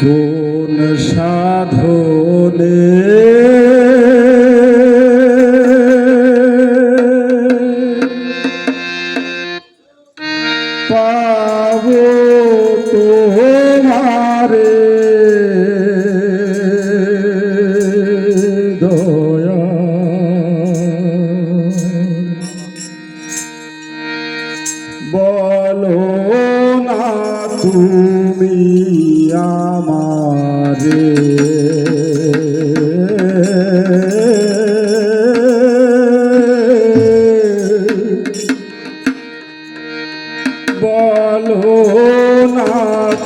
কোন সাধনে? পাব তোমারে। দয়া। বলো না তুমি আমারে। বলো না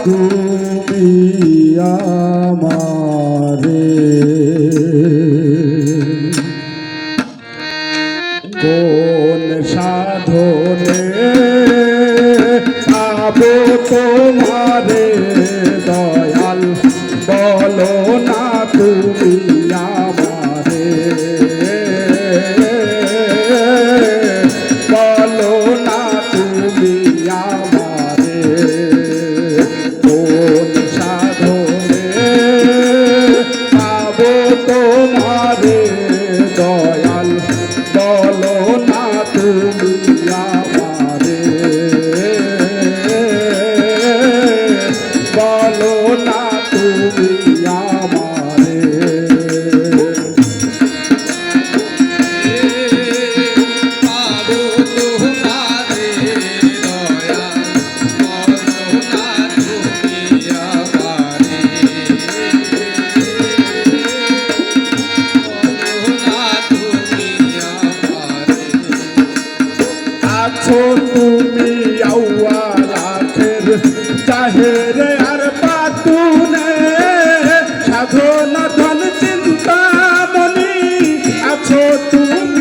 তুমি আমারে। কোন সাধনে পাবো তোমারে? বলো না তুমি আছো তুমি আউয়ালাখের চাহেরে আর পাতুনে। সাধনা ধন চিন্তা মনি আছো তুমি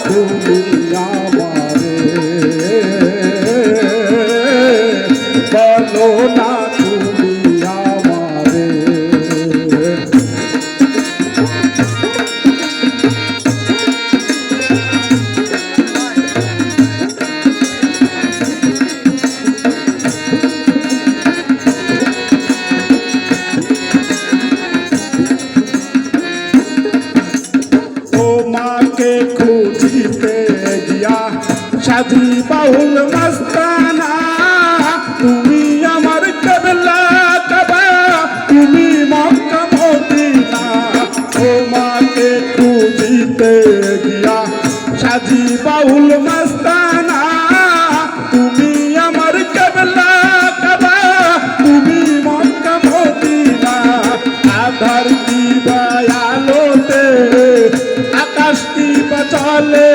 তুমি আমারে বাউল মস্তানা, তুমি আমার কবলা কবা, তুমি মক্কা মদিনা, তোমাকে খুঁজিতে গিয়া সাজি বাউল মস্তানা, তুমি আমার কবলা কবা, তুমি মক্কা মদিনা, আধার কি বায়ালোতে আকাশ কি চলেতে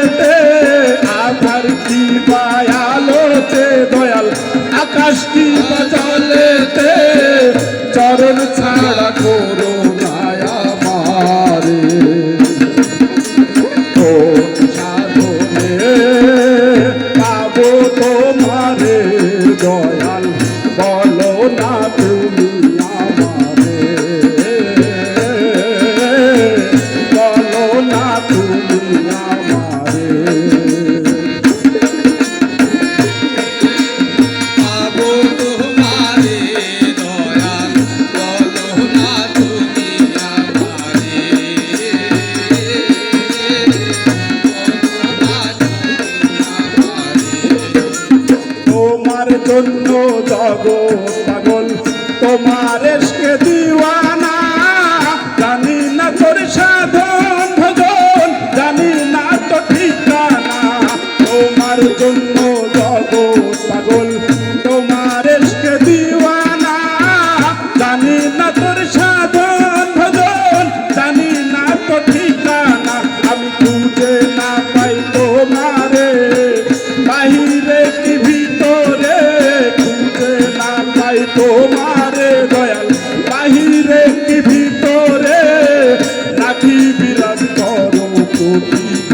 ছাড়া করো নায়া মারে কোন সাধনে পাবো তোমারে দয়াল। জন্য জগৎ পাগল। তোমার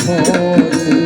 করো